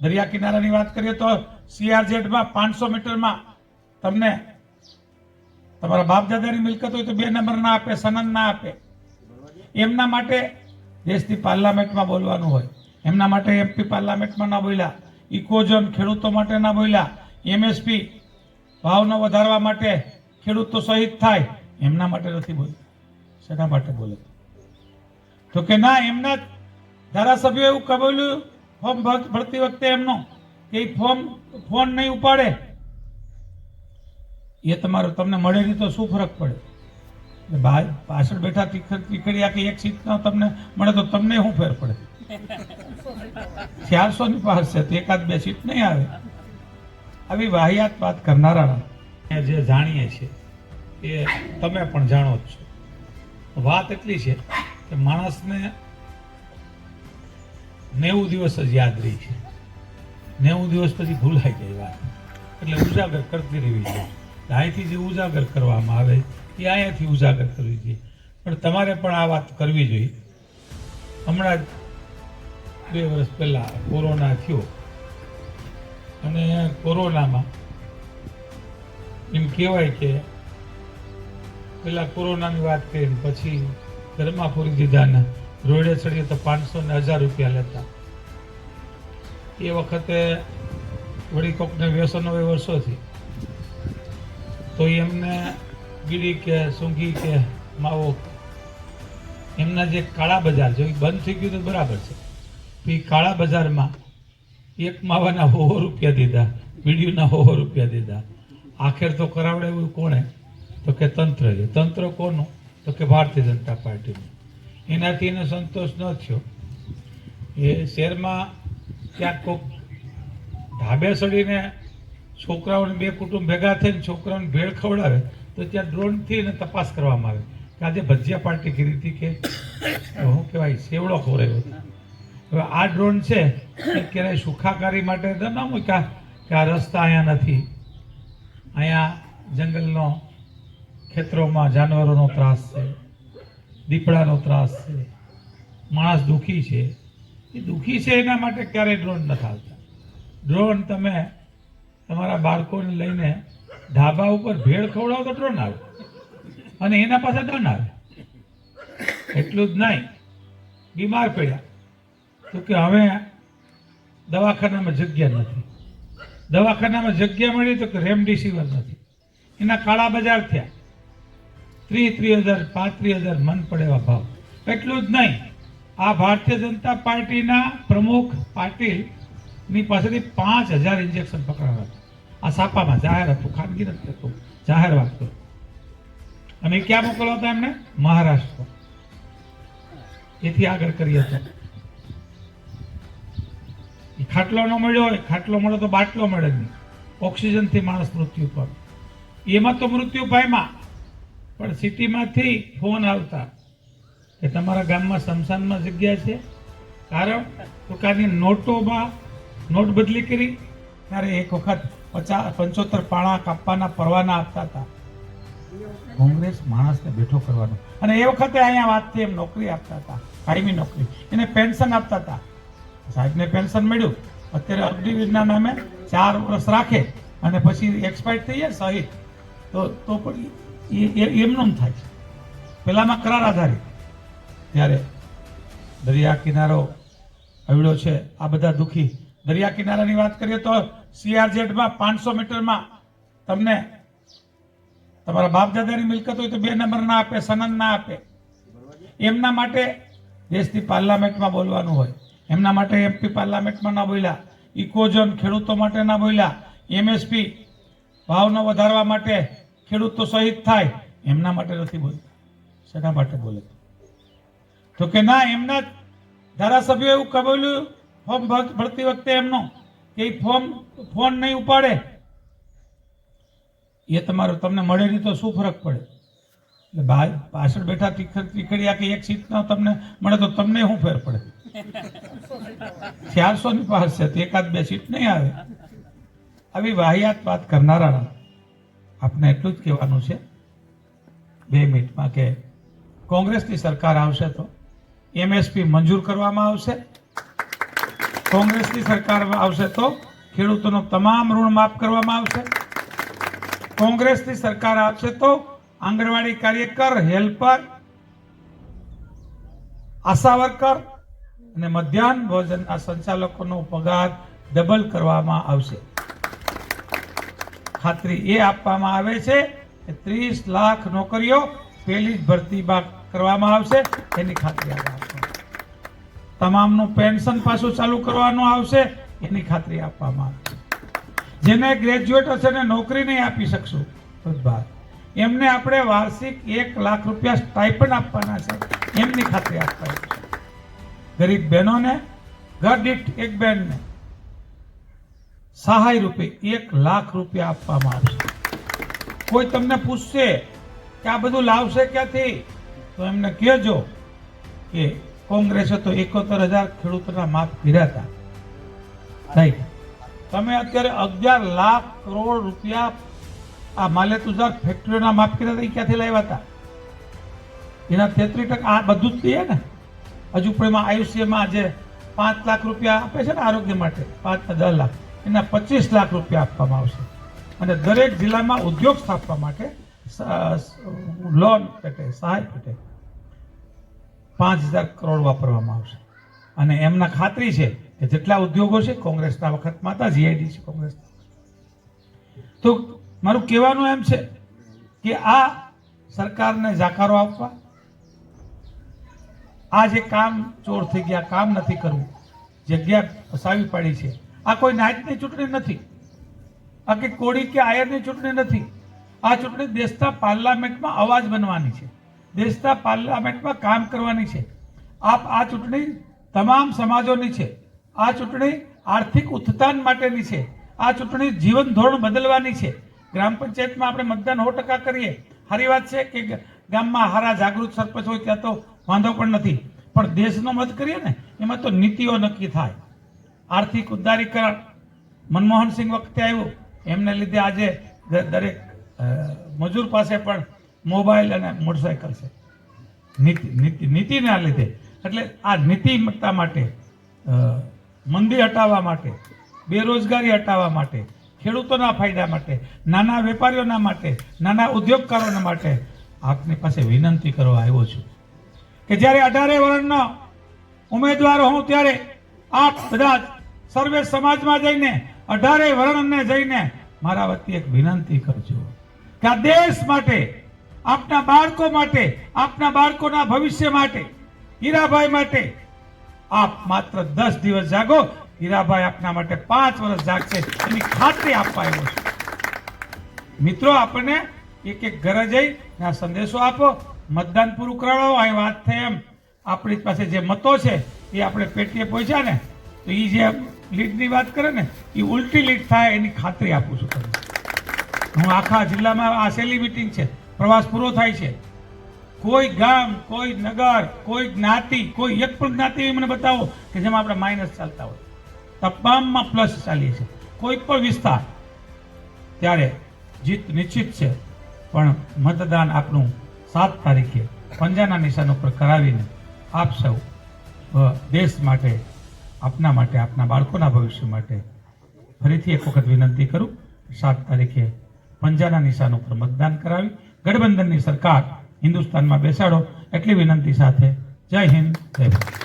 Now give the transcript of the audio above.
દરિયા કિનારાની વાત કરીએ તો સીઆરઝેડમાં પાંચસો મીટરમાં તમને તમારા બાપ દાદાની મિલકત હોય તો બે નંબર ના આપે, સનન ના આપે. એમના માટે દેશની પાર્લામેન્ટમાં બોલવાનું હોય. એમના માટે એમપી પાર્લામેન્ટમાં ના બોલ્યા. ઇકોઝોન ખેડૂતો માટે ના બોલ્યા. એમએસપી ભાવનો વધારવા માટે ખેડૂતો શહીદ થાય. એમના માટે નથી બોલ્યા. શેના માટે બોલે? તો કે ના, એમના ધારાસભ્યો એવું કબૂલ્યું ફોર્મ ભર- ભરતી વખતે એમનો કે ફોર્મ, ફોન નહીં ઉપાડે. એ તમારો, તમને મળે નહીં તો શું ફરક પડે? પાછળ બેઠા તીખર આખી એક સીટનો તમને મળે તો તમને શું ફેર પડે? ચારસો ની પાસ છે, તો એકાદ બે સીટ નહીં આવે. આવી વાહિયાત વાત કરનારા જે જાણીએ છીએ, એ તમે પણ જાણો જ છો. વાત એટલી છે કે માણસને નેવું દિવસ જ યાદ રહી છે. નેવું દિવસ પછી ભૂલાઈ જાય વાત. એટલે ઉજાગર કરતી રહેવી જોઈએ. અહીંથી જે ઉજાગર કરવામાં આવે, એ અહીંયાથી ઉજાગર કરવી જોઈએ. પણ તમારે પણ આ વાત કરવી જોઈએ. હમણાં જ બે વર્ષ પહેલા કોરોના થયો. અને કોરોનામાં એમ કહેવાય કે પહેલાં કોરોનાની વાત કરીને પછી ધર્માપુરી પૂરી દીધા ને રોડે ચડીએ તો પાંચસો ને હજાર રૂપિયા લેતા. એ વખતે વળી કોકને વ્યસનો હોય વર્ષોથી. તો એમને બીડી કે સૂંઘી કે માવો, એમના જે કાળા બજાર છે, એ બંધ થઈ ગયું તો બરાબર છે. એ કાળા બજારમાં એક માવાના હો રૂપિયા દીધા બીડીના હો રૂપિયા દીધા. આખેર તો કરાવડે એવું કોણે? તો કે તંત્ર છે. તંત્ર કોનું? તો કે ભારતીય જનતા પાર્ટીનું. એનાથી એને સંતોષ ન થયો. એ શહેરમાં ક્યાંક કોઈક ધાબે સડીને છોકરાઓને બે કુટુંબ ભેગા થઈને છોકરાઓને ભેળ ખવડાવે, તો ત્યાં ડ્રોનથી એને તપાસ કરવામાં આવે. કે આજે ભજીયા પાર્ટી કરી હતી કે શું કહેવાય, સેવડો ખવડાવ્યો હવે આ ડ્રોન છે, એ ક્યારેય સુખાકારી માટે તો ના મૂક્યા કે આ રસ્તા અહીંયા નથી. અહીંયા જંગલનો ખેતરોમાં જાનવરોનો ત્રાસ છે. દીપડાનો ત્રાસ છે. માણસ દુઃખી છે. એ દુઃખી છે એના માટે ક્યારેય ડ્રોન નથી આવતા. ડ્રોન તમે તમારા બાળકોને લઈને ઢાબા ઉપર ભેળ ખવડાવો તો ડ્રોન આવે. અને એના પાસે ડ્રોન આવે. એટલું જ નહીં. બીમાર પડ્યા. તો કે હવે દવાખાનામાં જગ્યા નથી. દવાખાનામાં જગ્યા મળી તો કે રેમડેસિવિર નથી. એના કાળા બજાર થયા. ત્રીસ ત્રીસ હજાર, પાંત્રીસ હજાર મન પડે એવા ભાવ. એટલું જ નહીં. આ ભારતીય જનતા પાર્ટીના પ્રમુખ પાટીલની પાસેથી પાંચ હજાર ઇન્જેક્શન પકડાયા હતા. આ સાપામાં જાહેર હતું, ખાનગી નથી હતું. જાહેર વાગતો અને ક્યાં મોકલવા હતા એમને? મહારાષ્ટ્ર. એથી આગળ કરીએ તો. ખાટલો ન મળ્યો હોય, ખાટલો મળે તો બાટલો મળે નહીં. ઓક્સિજનથી માણસ મૃત્યુ પામે. એમાં તો મૃત્યુ પામ્યા. પણ સિટીમાંથી ફોન આવતા કે તમારા ગામમાં સ્મશાનમાં જગ્યા છે. કારણ કાની નોટોમાં નોટ બદલી કરી ત્યારે એક વખત પચાસ પંચોતેર પાણા કાપવાના પરવાના આપતા હતા. કોંગ્રેસ માણસને બેઠો કરવાનો. અને એ વખતે અહીંયા વાત થઈ, એમ નોકરી આપતા હતા, કાયમી નોકરી. એને પેન્શન આપતા હતા. સાહેબને પેન્શન મળ્યું. અત્યારે અગ્નિવીરના નામે ચાર વર્ષ રાખે અને પછી એક્સપાયર થઈ જાય શહીદ તો તો પણ એ- એમનું થાય છે. પહેલાંમાં કરાર આધારિત. ત્યારે દરિયા કિનારો અવળો છે. આ બધા દુઃખી. દરિયા કિનારાની વાત કરીએ તો સીઆરઝેડમાં પાંચસો મીટરમાં તમને તમારા બાપદાદાની મિલકત હોય તો બે નંબર ના આપે, સનન ના આપે. એમના માટે દેશની પાર્લામેન્ટમાં બોલવાનું હોય. એમના માટે એમપી પાર્લામેન્ટમાં ના બોલ્યા. ઇકોઝોન ખેડૂતો માટે ના બોલ્યા. એમએસપી ભાવનો વધારવા માટે ખેડૂતો શહીદ થાય, એમના માટે નથી બોલતા. શેના માટે બોલે? તો કે ના, એમના ધારાસભ્યો એવું કબૂલ્યું, ફોર્મ ભર- ભરતી વખતે એમનો, કે ફોર્મ, ફોન નહીં ઉપાડે. એ તમારો, તમને મળે નહીં તો શું ફરક પડે? એટલે પાછળ બેઠા તીખર કે એક સીટનો તમને મળે તો તમને શું ફેર પડે? ચારસો ની પાસ તો એકાદ બે સીટ નહીં આવે. આવી વાહિયાત વાત કરનારા આપને એટલું જ કહેવાનું છે. બે મિનિટમાં કે કોંગ્રેસની સરકાર આવશે તો એમએસપી મંજૂર કરવામાં આવશે. કોંગ્રેસની સરકાર આવશે તો ખેડૂતોનો તમામ ઋણ માફ કરવામાં આવશે. કોંગ્રેસની સરકાર આવશે તો આંગણવાડી કાર્યકર, હેલ્પર, આશા વર્કર અને મધ્યાહન ભોજનના સંચાલકોનો પગાર ડબલ કરવામાં આવશે. ખાતરી એ આપવામાં આવે છે કે ત્રીસ લાખ નોકરીઓ પહેલી જ ભરતીમાં કરવામાં આવશે, એની ખાતરી આપવામાં તમામનું પેન્શન પાછું ચાલુ કરવાનું આવશે, એની ખાતરી આપવામાં આવશે. જેને ગ્રેજ્યુએટ હશે ને નોકરી નહીં આપી શકશું બુધવાર એમને આપણે વાર્ષિક એક લાખ રૂપિયા સ્ટાઇપન્ડ આપવાના છે, એમની ખાતરી આપવાની ગરીબ બહેનોને ઘર દીઠ એક બહેનને સહાય રૂપે એક લાખ રૂપિયા આપવામાં આવશે કોઈ તમને પૂછશે કે આ બધું લાવશે ક્યાંથી? તો એમને કહેજો કે કોંગ્રેસે તો એકોતેર હજાર ખેડૂતોના માફ કર્યા હતા. રાઈટ. તમે અત્યારે અગિયાર લાખ કરોડ રૂપિયા આ માલેતુજાર ફેક્ટરીઓના માફ કર્યા હતા, એ ક્યાંથી લાવ્યા હતા? એના તેત્રીસ ટકા આ બધું જ થઈએ ને. હજુ પણ એમાં આયુષ્યમાં જે પાંચ લાખ રૂપિયા આપે છે ને આરોગ્ય માટે, પાંચ દસ લાખ. એના પચીસ લાખ રૂપિયા આપવામાં આવશે. અને દરેક જિલ્લામાં ઉદ્યોગ સ્થાપવા માટે લોન પેટે સહાય પેટે પાંચ હજાર કરોડ વાપરવામાં આવશે. અને એમના ખાતરી છે કે જેટલા ઉદ્યોગો છે, કોંગ્રેસના વખતમાં હતા જીઆઈડી છે કોંગ્રેસ તો મારું કહેવાનું એમ છે કે આ સરકારને જાકારો આપવા. આ જે કામ ચોર થઈ ગયા, કામ નથી કરવું. જગ્યા ફસાવી પાડી છે. આ કોઈ નાયતની ચૂંટણી નથી. આ કે કોળી કે આયરની ચૂંટણી નથી. આ ચૂંટણી દેશના પાર્લામેન્ટમાં અવાજ બનવાની છે. દેશના પાર્લામેન્ટમાં કામ કરવાની છે. આપ આ ચૂંટણી તમામ સમાજોની છે. આ ચૂંટણી આર્થિક ઉત્થાન માટેની છે. આ ચૂંટણી જીવન ધોરણ બદલવાની છે. ગ્રામ પંચાયતમાં આપણે મતદાન સો ટકા કરીએ. સારી વાત છે કે ગામમાં હારા જાગૃત સરપંચ હોય ત્યાં તો વાંધો પણ નથી. પણ દેશનો મત કરીએ ને, એમાં તો નીતિઓ નક્કી થાય. આર્થિક ઉદારીકરણ. મનમોહનસિંહ વખતે આવ્યું. એમને લીધે આજે દરેક મજૂર પાસે પણ મોબાઈલ અને મોટરસાયકલ છે. નીતિ નીતિ, નીતિના લીધે. એટલે આ નીતિમત્તા માટે મંદી હટાવવા માટે, બેરોજગારી હટાવવા માટે, ખેડૂતોના ફાયદા માટે, નાના વેપારીઓના માટે, નાના ઉદ્યોગકારોના માટે આપની પાસે વિનંતી કરવા આવ્યો છું કે જ્યારે અઢારે વર્ષનો ઉમેદવાર હોઉં ત્યારે આપ બધા સર્વે સમાજમાં જઈને, અઢારે વર્ણને જઈને મારા વતી એક વિનંતી કરજો કે આ દેશ માટે, આપના બાળકો માટે, આપના બાળકોના ભવિષ્ય માટે, હીરાભાઈ માટે, આપ માત્ર દસ દિવસ જાગો, હીરાભાઈ આપના માટે પાંચ વર્ષ જાગશે, એની ખાતરી આપવા આવ્યો છે. મિત્રો, આપણને એક એક ઘરે જઈ આ સંદેશો આપો, મતદાન પૂરું કરાવો, અહીં વાત થઈ એમ. આપણી પાસે જે મતો છે, એ આપણે પેટીએ પહોંચ્યા ને, તો એ જે લીડની વાત કરે ને એ ઉલટી લીડ થાય એની ખાતરી આપું છું તમને. હું આખા જિલ્લામાં આ મિટિંગ છે, પ્રવાસ પૂરો થાય છે. કોઈ ગામ, કોઈ નગર, કોઈ જ્ઞાતિ, કોઈ એક પણ જ્ઞાતિ મને બતાવો કે જેમાં આપણે માઇનસ ચાલતા હોય. તમામમાં પ્લસ ચાલીએ છે કોઈ પણ વિસ્તાર ત્યારે જીત નિશ્ચિત છે, પણ મતદાન આપણું સાત તારીખે પંજાના નિશાન ઉપર કરાવીને આપ સૌ દેશ માટે આપના માટે, આપના બાળકોના ભવિષ્ય માટે ફરીથી એક વખત વિનંતી કરું. સાત તારીખે પંજાના નિશાન ઉપર મતદાન કરાવી. ગઠબંધનની સરકાર હિન્દુસ્તાનમાં બેસાડો. એટલી વિનંતી સાથે જય હિન્દ, જય ભારત.